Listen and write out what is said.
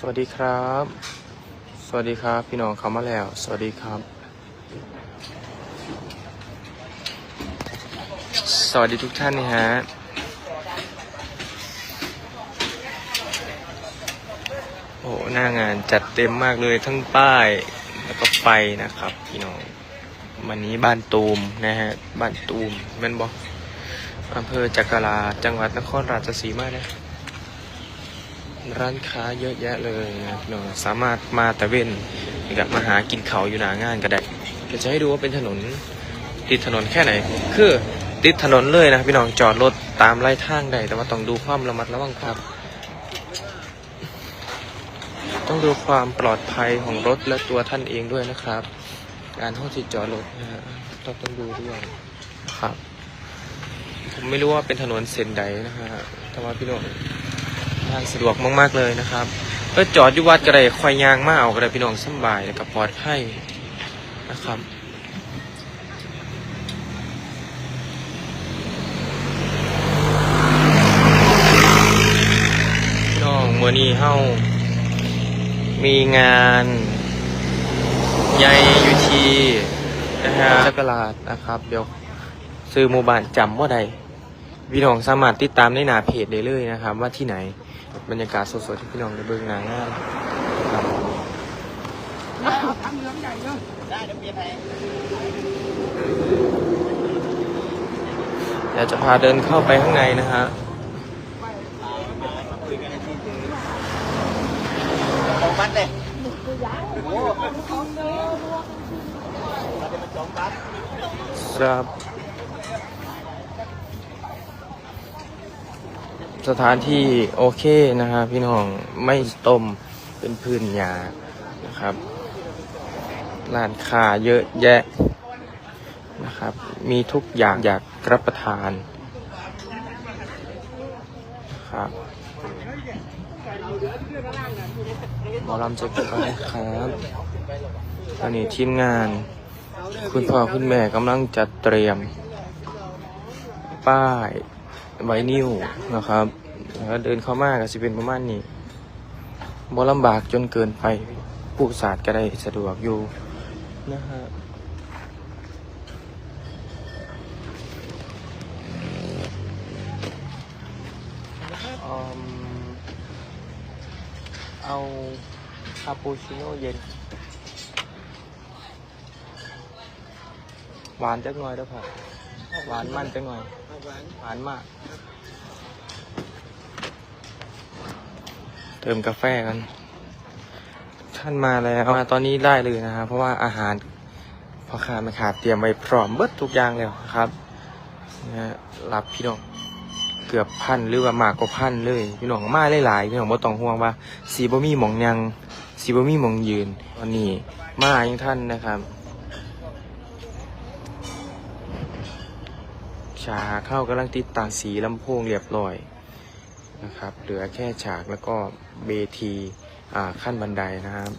สวัสดีครับ สวัสดีครับพี่น้องเข้ามาแล้ว สวัสดีครับ สวัสดีทุกท่านนะฮะ โอ้หน้างานจัดเต็มมากเลยทั้งป้ายแล้วก็ไปนะครับ พี่น้อง วันนี้บ้านตูมนะฮะ บ้านตูมแม่นบอกอำเภอจักราจังหวัดนครราชสีมานะ ร้านค้าเยอะแยะเลยนะพี่น้องสามารถมาตะเวนกับมาหากินเขาอยู่หนางานก็ได้เดี๋ยวจะให้ดูว่าเป็นถนนติดถนนแค่ไหน คือติดถนนเลยนะพี่น้องจอดรถตามไล่ทางได้แต่ว่าต้องดูความระมัดระวังครับ ต้องดูความปลอดภัยของรถและตัวท่านเองด้วยนะครับ การห้องที่จอดรถนะฮะต้องต้องดูด้วยนะครับ ผมไม่รู้ว่าเป็นถนนเส้นใดนะฮะแต่ว่าพี่น้อง ทางสะดวกมาก ๆ เลยนะครับก็จอดอยู่วัดก็ได้คอยยางมาเอาก็ได้พี่น้องสบายแล้วก็ปลอดภัยนะครับน้องมื่อนี้เฮามีงานใหญ่อยู่ทีนะฮะจักรลาดนะครับ เดี๋ยวซื้อมูบานจำว่าใดพี่น้องสามารถติดตามในหน้าเพจได้เลยนะครับ ว่าที่ไหน บรรยากาศสดๆที่พี่น้องได้เบิ่งหนางานครับเดี๋ยวเปลี่ยนแผนอยากจะพาเดินเข้าไปข้างในนะฮะของบัตรเลยครับ สถานที่โอเคนะฮะพี่น้องไม่ต้มเป็นพื้นหญ้านะครับร้านค้าเยอะแยะนะครับ มีทุกอย่างอยากรับประทานนะครับหมอลำจะกันครับตอนนี้ทีมงาน คุณพ่อคุณแม่กำลังจัดเตรียม ป้าย ไวนิวนะครับแล้วเดินเข้ามาก็สิเป็นประมาณนี้บ่ลำบากจนเกินไปผู้ศาสตร์ก็ได้สะดวกอยู่นะฮะเอาคาปูชิโน่เย็น หวานจักหน่อยเด้อพ่อ หวานมันจักหน่อยหวานมาก เติมกาแฟกัน ท่านมาแล้วมาตอนนี้ได้เลยนะครับ เพราะว่าอาหารพอขาดไม่ขาดเตรียมไว้พร้อมเบิดทุกอย่างแล้วครับนะฮะรับพี่น้องเกือบพันหรือว่ามากกว่าพันเลย พี่น้องมาหลายๆพี่น้องบ่ต้องห่วงว่าสีบ่มีหมองยังสีบ่มีหมองยืนตอนนี้มาอย่างท่านนะครับ ฉากเข้ากำลังติดตั้งสีลำโพงเรียบร้อยนะครับ เหลือแค่ฉากแล้วก็เบทีขั้นบันไดนะครับ